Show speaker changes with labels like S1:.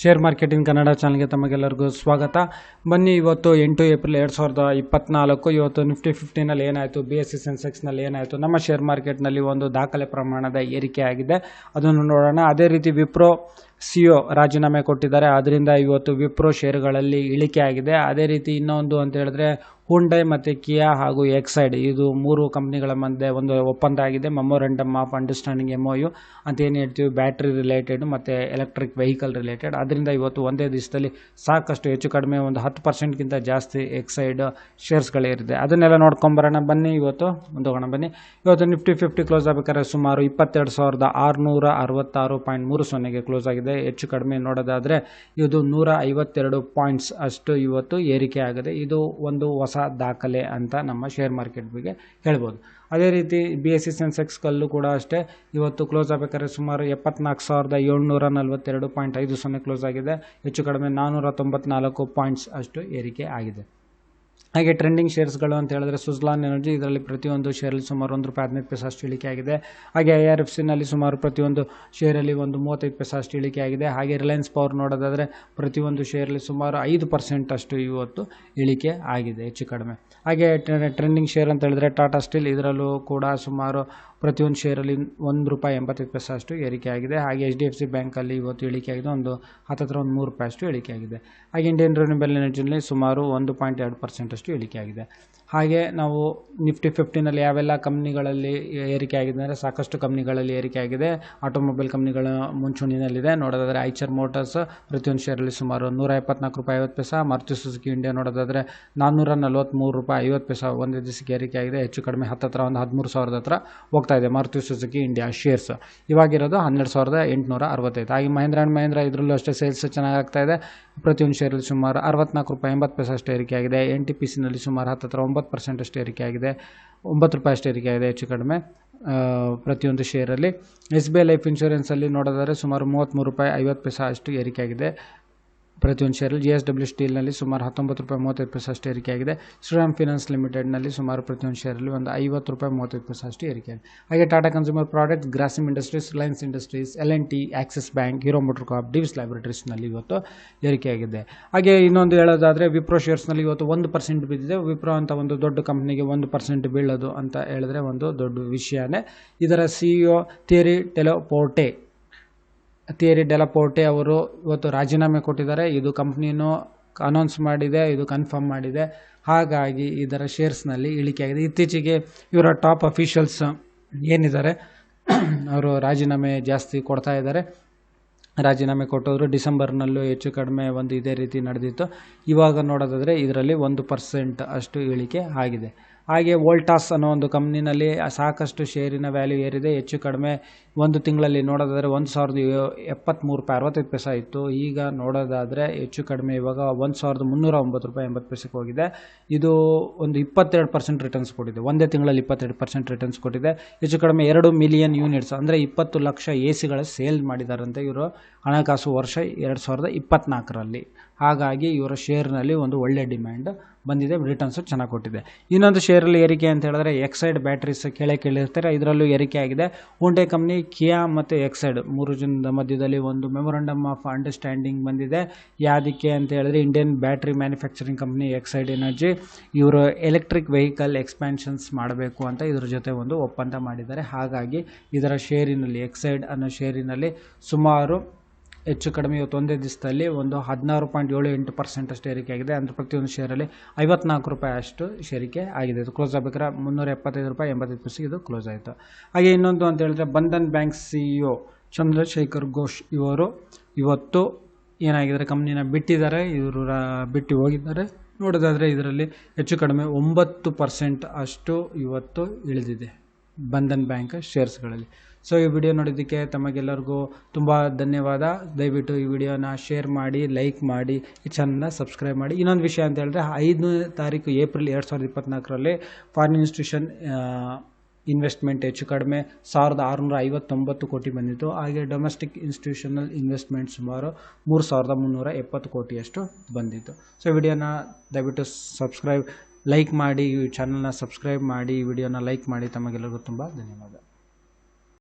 S1: Share ಮಾರ್ಕೆಟಿನ Kannada ಚಾನಲ್ಗೆ ತಮಗೆಲ್ಲರಿಗೂ ಸ್ವಾಗತ. ಬನ್ನಿ, ಇವತ್ತು ಎಂಟು ಏಪ್ರಿಲ್ ಎರಡು ಸಾವಿರದ ಇಪ್ಪತ್ನಾಲ್ಕು, ಇವತ್ತು ನಿಫ್ಟಿ ಫಿಫ್ಟಿನಲ್ಲಿ ಏನಾಯಿತು ಬಿ ಎಸ್ ಸಿ ಸೆನ್ಸೆಕ್ಸ್ನಲ್ಲಿ ಏನಾಯಿತು, ನಮ್ಮ ಶೇರ್ ಮಾರ್ಕೆಟ್ನಲ್ಲಿ ಒಂದು ದಾಖಲೆ ಪ್ರಮಾಣದ ಏರಿಕೆ ಆಗಿದೆ. ಅದನ್ನು ನೋಡೋಣ. ಅದೇ ರೀತಿ ವಿಪ್ರೋ ಸಿ ಒ ರಾಜೀನಾಮೆ ಕೊಟ್ಟಿದ್ದಾರೆ. ಅದರಿಂದ ಇವತ್ತು ವಿಪ್ರೋ ಶೇರುಗಳಲ್ಲಿ ಇಳಿಕೆ ಆಗಿದೆ. ಅದೇ ರೀತಿ ಇನ್ನೊಂದು ಅಂತ ಹೇಳಿದ್ರೆ ಹುಂಡೈ ಮತ್ತು ಕಿಯಾ ಹಾಗೂ ಎಕ್ಸೈಡ್ ಇದು ಮೂರು ಕಂಪ್ನಿಗಳ ಮಧ್ಯೆ ಒಂದು ಒಪ್ಪಂದ ಆಗಿದೆ. Memorandum of understanding M U ಅಂತ ಏನು ಹೇಳ್ತೀವಿ? ಬ್ಯಾಟ್ರಿ ರಿಲೇಟೆಡ್ ಮತ್ತು ಎಲೆಕ್ಟ್ರಿಕ್ ವೆಹಿಕಲ್ ರಿಲೇಟೆಡ್ ಅದರಿಂದ ಇವತ್ತು ಒಂದೇ ದಿವಸದಲ್ಲಿ ಸಾಕಷ್ಟು ಹೆಚ್ಚು ಕಡಿಮೆ ಒಂದು ಹತ್ತು ಪರ್ಸೆಂಟ್ಗಿಂತ ಜಾಸ್ತಿ ಎಕ್ಸೈಡ್ ಶೇರ್ಸ್ಗಳಿರುತ್ತೆ ಅದನ್ನೆಲ್ಲ ನೋಡ್ಕೊಂಬರೋಣ ಬನ್ನಿ ಇವತ್ತು. ಮುಂದೋಗೋಣ ಬನ್ನಿ. ಇವತ್ತು ನಿಫ್ಟಿ ಫಿಫ್ಟಿ ಕ್ಲೋಸ್ ಆಗಬೇಕಾದ್ರೆ ಸುಮಾರು ಇಪ್ಪತ್ತೆರಡು ಸಾವಿರದ ಆರುನೂರ ಅರವತ್ತಾರು ಪಾಯಿಂಟ್ ಮೂರು ಸೊನ್ನೆಗೆ ಕ್ಲೋಸ್ ಆಗಿದೆ. ಹೆಚ್ಚು ಕಡಿಮೆ ನೋಡೋದಾದರೆ ಇದು ನೂರ ಐವತ್ತೆರಡು ಪಾಯಿಂಟ್ಸ್ ಅಷ್ಟು ಇವತ್ತು ಏರಿಕೆ ಆಗಿದೆ. ಇದು ಒಂದು ಹೊಸ ದಾಖಲೆ ಅಂತ ನಮ್ಮ ಶೇರ್ ಮಾರ್ಕೆಟ್ ಬಗ್ಗೆ ಹೇಳ್ಬೋದು. ಅದೇ ರೀತಿ ಬಿ ಎಸ್ ಸಿ ಸೆನ್ಸೆಕ್ಸ್ ಕಲ್ಲು ಕೂಡ ಅಷ್ಟೇ. ಇವತ್ತು ಕ್ಲೋಸ್ ಆಗಬೇಕಾದ್ರೆ ಸುಮಾರು ಎಪ್ಪತ್ನಾಲ್ಕು ಸಾವಿರದ ಏಳ್ನೂರ ನಲವತ್ತೆರಡು ಪಾಯಿಂಟ್ ಐದು ಸೊನ್ನೆ ಕ್ಲೋಸ್ ಆಗಿದೆ. ಹೆಚ್ಚು ಕಡಿಮೆ ನಾನ್ನೂರ ತೊಂಬತ್ನಾಲ್ಕು ಪಾಯಿಂಟ್ಸ್ ಅಷ್ಟು ಏರಿಕೆ ಆಗಿದೆ. ಹಾಗೆ ಟ್ರೆಂಡಿಂಗ್ ಶೇರ್ಸ್ಗಳು ಅಂತ ಹೇಳಿದ್ರೆ ಸುಜ್ಲಾನ್ ಎನರ್ಜಿ ಇದರಲ್ಲಿ ಪ್ರತಿಯೊಂದು ಶೇರಲ್ಲಿ ಸುಮಾರು ಒಂದು ರೂಪಾಯಿ ಹದಿನೈದು ಪೈಸೆ ಅಷ್ಟು ಇಳಿಕೆ ಆಗಿದೆ. ಹಾಗೆ ಐ ಆರ್ ಎಫ್ ಸಿನಲ್ಲಿ ಸುಮಾರು ಪ್ರತಿಯೊಂದು ಶೇರಲ್ಲಿ ಒಂದು ಮೂವತ್ತೈದು ಪೈಸೆ ಅಷ್ಟು ಇಳಿಕೆ ಆಗಿದೆ. ಹಾಗೆ ರಿಲಯನ್ಸ್ ಪವರ್ ನೋಡೋದಾದರೆ ಪ್ರತಿಯೊಂದು ಶೇರಲ್ಲಿ ಸುಮಾರು ಐದು ಪರ್ಸೆಂಟ್ ಅಷ್ಟು ಇವತ್ತು ಇಳಿಕೆ ಆಗಿದೆ, ಹೆಚ್ಚು ಕಡಿಮೆ. ಹಾಗೆ ಟ್ರೆಂಡಿಂಗ್ ಶೇರ್ ಅಂತ ಹೇಳಿದ್ರೆ ಟಾಟಾ ಸ್ಟೀಲ್ ಇದರಲ್ಲೂ ಕೂಡ ಸುಮಾರು ಪ್ರತಿಯೊಂದು ಶೇರಲ್ಲಿ ಒಂದು ರೂಪಾಯಿ ಎಂಬತ್ತೈದು ಪೈಸೆ ಅಷ್ಟು ಏರಿಕೆ ಆಗಿದೆ. ಹಾಗೆ ಎಚ್ ಡಿ ಎಫ್ ಸಿ ಬ್ಯಾಂಕಲ್ಲಿ ಇವತ್ತು ಇಳಿಕೆ ಆಗಿದೆ. ಒಂದು ಹತ್ತತ್ರ ಒಂದು ಮೂರು ರೂಪಾಯಿ ಅಷ್ಟು ಇಳಿಕೆ ಆಗಿದೆ. ಹಾಗೆ ಇಂಡಿಯನ್ ರೆನ್ಯೂಬಲ್ ಎನರ್ಜಿನಲ್ಲಿ ಸುಮಾರು ಒಂದು ಪಾಯಿಂಟ್ ಎರಡು ಪರ್ಸೆಂಟ್ ಅಷ್ಟು ಇಳಿಕೆ ಆಗಿದೆ. ಹಾಗೆ ನಾವು ನಿಫ್ಟಿ ಫಿಫ್ಟಿನಲ್ಲಿ ಯಾವೆಲ್ಲ ಕಂಪ್ನಿಗಳಲ್ಲಿ ಏರಿಕೆ ಆಗಿದೆ ಅಂದರೆ ಸಾಕಷ್ಟು ಕಂಪ್ನಿಗಳಲ್ಲಿ ಏರಿಕೆ ಆಗಿದೆ. ಆಟೋಮೊಬೈಲ್ ಕಂಪ್ನಿಗಳ ಮುಂಚೂಣಿನಲ್ಲಿದೆ ನೋಡೋದಾದರೆ ಐಚರ್ ಮೋಟರ್ಸ್ ಪ್ರತಿಯೊಂದು ಶೇರಲ್ಲಿ ಸುಮಾರು ನೂರ ಎಪ್ಪತ್ನಾಲ್ಕು ರೂಪಾಯಿ ಐವತ್ತು ಪೈಸಾ. ಮಾರುತಿ ಸುಜುಕಿ ಇಂಡಿಯಾ ನೋಡೋದಾದರೆ ನಾನ್ನೂರ ನಲ್ವತ್ತ್ಮೂರು ರೂಪಾಯಿ ಐವತ್ತು ಪೈಸಾ ಒಂದೇ ದಿವಸಕ್ಕೆ ಏರಿಕೆ ಆಗಿದೆ. ಹೆಚ್ಚು ಕಡಿಮೆ ಹತ್ತತ್ರ ಒಂದು ಹದಿಮೂರು ಸಾವಿರದ ಹತ್ರ ಹೋಗ್ತಾ ಇದೆ ಮಾರುತಿ ಸುಜುಕಿ ಇಂಡಿಯಾ ಶೇರ್ಸ್ ಇವಾಗಿರೋದು ಹನ್ನೆರಡು ಸಾವಿರದ ಎಂಟುನೂರ ಅರವತ್ತೈದು. ಹಾಗೆ ಮಹೇಂದ್ರ ಆ್ಯಂಡ್ ಮಹೇಂದ್ರ ಇದರಲ್ಲೂ ಅಷ್ಟೇ ಸೇಲ್ಸ್ ಚೆನ್ನಾಗಿ ಆಗ್ತಾ ಇದೆ. ಪ್ರತಿಯೊಂದು ಶೇರಲ್ಲಿ ಸುಮಾರು ಅರವತ್ನಾಲ್ಕು ರೂಪಾಯಿ, ಎಂಬತ್ತು ಪೈಸೆ ಅಷ್ಟು ಏರಿಕೆ ಆಗಿದೆ ಎನ್ ಟಿ ಪಿ ಸಿನಲ್ಲಿ ಸುಮಾರು ಹತ್ತತ್ರ ಒಂಬತ್ತು ಪರ್ಸೆಂಟ್ ಅಷ್ಟು ಏರಿಕೆ ಆಗಿದೆ ಒಂಬತ್ತು ರೂಪಾಯಿ ಅಷ್ಟು ಏರಿಕೆ ಆಗಿದೆ ಹೆಚ್ಚು ಕಡಿಮೆ ಪ್ರತಿಯೊಂದು ಶೇರಲ್ಲಿ ಎಸ್ ಬಿ ಐ ಲೈಫ್ ಇನ್ಶೂರೆನ್ಸಲ್ಲಿ ನೋಡೋದಾದರೆ ಸುಮಾರು ಮೂವತ್ತ್ಮೂರು ರೂಪಾಯಿ ಐವತ್ತು ಪೈಸೆ ಅಷ್ಟು ಏರಿಕೆ ಆಗಿದೆ ಪ್ರತಿಯೊಂದು ಶೇರಲ್ಲಿ ಜಿ ಎಸ್ ಡಬ್ಲ್ಯೂ ಸ್ಟೀಲ್ನಲ್ಲಿ ಸುಮಾರು ಹತ್ತೊಂಬತ್ತು ರೂಪಾಯಿ ಮೂವತ್ತೈದು ಪೈಸೆ ಅಷ್ಟು ಏರಿಕೆ ಆಗಿದೆ ಶ್ರೀರಾಮ್ ಫಿನಾನ್ಸ್ ಲಿಮಿಟೆಡ್ನಲ್ಲಿ ಸುಮಾರು ಪ್ರತಿಯೊಂದು ಶೇರಲ್ಲಿ ಒಂದು ಐವತ್ತು ರೂಪಾಯಿ ಮೂವತ್ತೈದು ಪೈಸಷ್ಟು ಏರಿಕೆಯಾಗಿದೆ. ಹಾಗೆ Tata consumer products Grasim industries, Reliance industries L N T Axis bank Hero motor corp Divi's ಲ್ಯಾಬೊರೇಟರೀಸ್ನಲ್ಲಿ ಇವತ್ತು ಏರಿಕೆಯಾಗಿದೆ. ಹಾಗೆ ಇನ್ನೊಂದು ಹೇಳೋದಾದರೆ ವಿಪ್ರೋ ಶೇರ್ಸ್ನಲ್ಲಿ ಇವತ್ತು ಒಂದು ಪರ್ಸೆಂಟ್ ಬಿದ್ದಿದೆ. ವಿಪ್ರೋ ಅಂತ ಒಂದು ದೊಡ್ಡ ಕಂಪ್ನಿಗೆ ಒಂದು ಪರ್ಸೆಂಟ್ ಬೀಳೋದು ಅಂತ ಹೇಳಿದ್ರೆ ಒಂದು ದೊಡ್ಡ ವಿಷಯನೇ. ಇದರ C E O Thierry Delaporte Thierry Delaporte ಅವರು ಇವತ್ತು ರಾಜೀನಾಮೆ ಕೊಟ್ಟಿದ್ದಾರೆ. ಇದು ಕಂಪ್ನಿನೂ ಅನೌನ್ಸ್ ಮಾಡಿದೆ, ಇದು ಕನ್ಫರ್ಮ್ ಮಾಡಿದೆ. ಹಾಗಾಗಿ ಇದರ ಶೇರ್ಸ್ನಲ್ಲಿ ಇಳಿಕೆ ಆಗಿದೆ. ಇತ್ತೀಚೆಗೆ ಇವರ ಟಾಪ್ ಅಫಿಷಿಯಲ್ಸ್ ಏನಿದ್ದಾರೆ, ಅವರು ರಾಜೀನಾಮೆ ಜಾಸ್ತಿ ಕೊಡ್ತಾ ಇದ್ದಾರೆ. ರಾಜೀನಾಮೆ ಕೊಟ್ಟೋದ್ರು ಡಿಸೆಂಬರ್ನಲ್ಲೂ ಹೆಚ್ಚು ಕಡಿಮೆ ಒಂದು ಇದೇ ರೀತಿ ನಡೆದಿತ್ತು. ಇವಾಗ ನೋಡೋದಾದರೆ ಇದರಲ್ಲಿ ಒಂದು ಪರ್ಸೆಂಟ್ ಅಷ್ಟು ಇಳಿಕೆ ಆಗಿದೆ. ಹಾಗೆ ವೋಲ್ಟಾಸ್ ಅನ್ನೋ ಒಂದು ಕಂಪ್ನಿನಲ್ಲಿ ಸಾಕಷ್ಟು ಶೇರಿನ ವ್ಯಾಲ್ಯೂ ಏರಿದೆ. ಹೆಚ್ಚು ಕಡಿಮೆ ಒಂದು ತಿಂಗಳಲ್ಲಿ ನೋಡೋದಾದರೆ ಒಂದು ಸಾವಿರದ ಎಪ್ಪತ್ತ್ಮೂರು ರೂಪಾಯಿ, ಅರವತ್ತೈದು ಪೈಸೆ ಇತ್ತು ಈಗ ನೋಡೋದಾದರೆ ಹೆಚ್ಚು ಕಡಿಮೆ ಇವಾಗ ಒಂದು ಸಾವಿರದ ಮುನ್ನೂರ ಒಂಬತ್ತು ರೂಪಾಯಿ, ಎಂಬತ್ತು ಪೈಸೆಗೆ ಹೋಗಿದೆ. ಇದು ಒಂದು ಇಪ್ಪತ್ತೆರಡು ಪರ್ಸೆಂಟ್ ರಿಟರ್ನ್ಸ್ ಕೊಟ್ಟಿದೆ. ಒಂದೇ ತಿಂಗಳಲ್ಲಿ ಇಪ್ಪತ್ತೆರಡು ಪರ್ಸೆಂಟ್ ರಿಟರ್ನ್ಸ್ ಕೊಟ್ಟಿದೆ. ಹೆಚ್ಚು ಕಡಿಮೆ ಎರಡು ಮಿಲಿಯನ್ ಯೂನಿಟ್ಸ್ ಅಂದರೆ ಇಪ್ಪತ್ತು ಲಕ್ಷ ಎ ಸಿಗಳ ಸೇಲ್ ಮಾಡಿದಾರಂತೆ ಇವರು. ಹಣಕಾಸು ವರ್ಷ ಎರಡು ಸಾವಿರದ ಇಪ್ಪತ್ತ್ನಾಲ್ಕರಲ್ಲಿ ಹಾಗಾಗಿ ಇವರ ಶೇರ್ನಲ್ಲಿ ಒಂದು ಒಳ್ಳೆ ಡಿಮ್ಯಾಂಡ್ ಬಂದಿದೆ, ರಿಟರ್ನ್ಸು ಚೆನ್ನಾಗಿ ಕೊಟ್ಟಿದೆ. ಇನ್ನೊಂದು ಶೇರಲ್ಲಿ ಏರಿಕೆ ಅಂತ ಹೇಳಿದ್ರೆ ಎಕ್ಸೈಡ್ ಬ್ಯಾಟ್ರೀಸ್ ಕೆಳೆ ಕೇಳಿರ್ತಾರೆ, ಇದರಲ್ಲೂ ಏರಿಕೆ ಆಗಿದೆ. ಹೋಂಡೆ ಕಂಪ್ನಿ, ಕಿಯಾ ಮತ್ತು ಎಕ್ಸೈಡ್ ಮೂರು ಜನದ ಮಧ್ಯದಲ್ಲಿ ಒಂದು ಮೆಮೊರಂಡಮ್ ಆಫ್ ಅಂಡರ್ಸ್ಟ್ಯಾಂಡಿಂಗ್ ಬಂದಿದೆ. ಯಾವುದಕ್ಕೆ ಅಂತ ಹೇಳಿದ್ರೆ Indian battery manufacturing company Exide energy, ಇವರು ಎಲೆಕ್ಟ್ರಿಕ್ ವೆಹಿಕಲ್ ಎಕ್ಸ್ಪ್ಯಾನ್ಷನ್ಸ್ ಮಾಡಬೇಕು ಅಂತ ಇದ್ರ ಜೊತೆ ಒಂದು ಒಪ್ಪಂದ ಮಾಡಿದ್ದಾರೆ. ಹಾಗಾಗಿ ಇದರ ಶೇರಿನಲ್ಲಿ, ಎಕ್ಸೈಡ್ ಅನ್ನೋ ಶೇರಿನಲ್ಲಿ ಸುಮಾರು ಹೆಚ್ಚು ಕಡಿಮೆ ಇವತ್ತು ಒಂದೇ ದಿವಸದಲ್ಲಿ ಒಂದು ಹದಿನಾರು ಪಾಯಿಂಟ್ ಏಳು ಎಂಟು ಪರ್ಸೆಂಟ್ ಅಷ್ಟು ಏರಿಕೆ ಆಗಿದೆ. ಅಂದರೆ ಪ್ರತಿಯೊಂದು ಶೇರಲ್ಲಿ ಐವತ್ನಾಲ್ಕು ರೂಪಾಯಿ ಅಷ್ಟು ಶೇರಿಕೆ ಆಗಿದೆ. ಇದು ಕ್ಲೋಸ್ ಆಗಬೇಕಾದ್ರೆ ಮುನ್ನೂರ ಎಪ್ಪತ್ತೈದು ರೂಪಾಯಿ, ಎಂಬತ್ತೈದು ಪರ್ಸೆಂಟ್ ಇದು ಕ್ಲೋಸ್ ಆಯಿತು. ಹಾಗೆ ಇನ್ನೊಂದು ಅಂತ ಹೇಳಿದ್ರೆ Bandhan bank C E O Chandrashekhar Ghosh ಇವರು ಇವತ್ತು ಏನಾಗಿದ್ದಾರೆ ಕಂಪ್ನಿನ ಬಿಟ್ಟಿದ್ದಾರೆ, ಇವರು ಬಿಟ್ಟು ಹೋಗಿದ್ದಾರೆ. ನೋಡೋದಾದರೆ ಇದರಲ್ಲಿ ಹೆಚ್ಚು ಕಡಿಮೆ ಒಂಬತ್ತು ಪರ್ಸೆಂಟ್ ಅಷ್ಟು ಇವತ್ತು ಇಳಿದಿದೆ ಬಂಧನ್ ಬ್ಯಾಂಕ್ ಶೇರ್ಸ್ಗಳಲ್ಲಿ ಸೊ ಈ ವಿಡಿಯೋ ನೋಡಿದ್ದಕ್ಕೆ ತಮಗೆಲ್ಲರಿಗೂ ತುಂಬ ಧನ್ಯವಾದ. ದಯವಿಟ್ಟು ಈ ವಿಡಿಯೋನ ಶೇರ್ ಮಾಡಿ ಲೈಕ್ ಮಾಡಿ, ಈ ಚಾನಲ್ನ ಸಬ್ಸ್ಕ್ರೈಬ್ ಮಾಡಿ. ಇನ್ನೊಂದು ವಿಷಯ ಅಂತ ಹೇಳಿದ್ರೆ, ಐದನೇ ತಾರೀಕು ಏಪ್ರಿಲ್ ಎರಡು ಸಾವಿರದ ಇಪ್ಪತ್ತ್ನಾಲ್ಕರಲ್ಲಿ ಫಾರಿನ್ ಇನ್ಸ್ಟಿಟ್ಯೂಷನ್ ಇನ್ವೆಸ್ಟ್ಮೆಂಟ್ ಹೆಚ್ಚು ಕಡಿಮೆ ಸಾವಿರದ ಆರುನೂರ ಐವತ್ತೊಂಬತ್ತು ಕೋಟಿ ಬಂದಿತ್ತು. ಹಾಗೆ ಡೊಮೆಸ್ಟಿಕ್ ಇನ್ಸ್ಟಿಟ್ಯೂಷನಲ್ ಇನ್ವೆಸ್ಟ್ಮೆಂಟ್ ಸುಮಾರು ಮೂರು ಸಾವಿರದ ಮುನ್ನೂರ ಎಪ್ಪತ್ತು ಕೋಟಿಯಷ್ಟು ಬಂದಿತ್ತು. ಸೊ ವಿಡಿಯೋನ ದಯವಿಟ್ಟು ಸಬ್ಸ್ಕ್ರೈಬ್ ಲೈಕ್ ಮಾಡಿ, ಈ ಚಾನಲ್ನ ಸಬ್ಸ್ಕ್ರೈಬ್ ಮಾಡಿ, ಈ ವಿಡಿಯೋನ ಲೈಕ್ ಮಾಡಿ. ತಮಗೆಲ್ಲರಿಗೂ ತುಂಬ ಧನ್ಯವಾದ.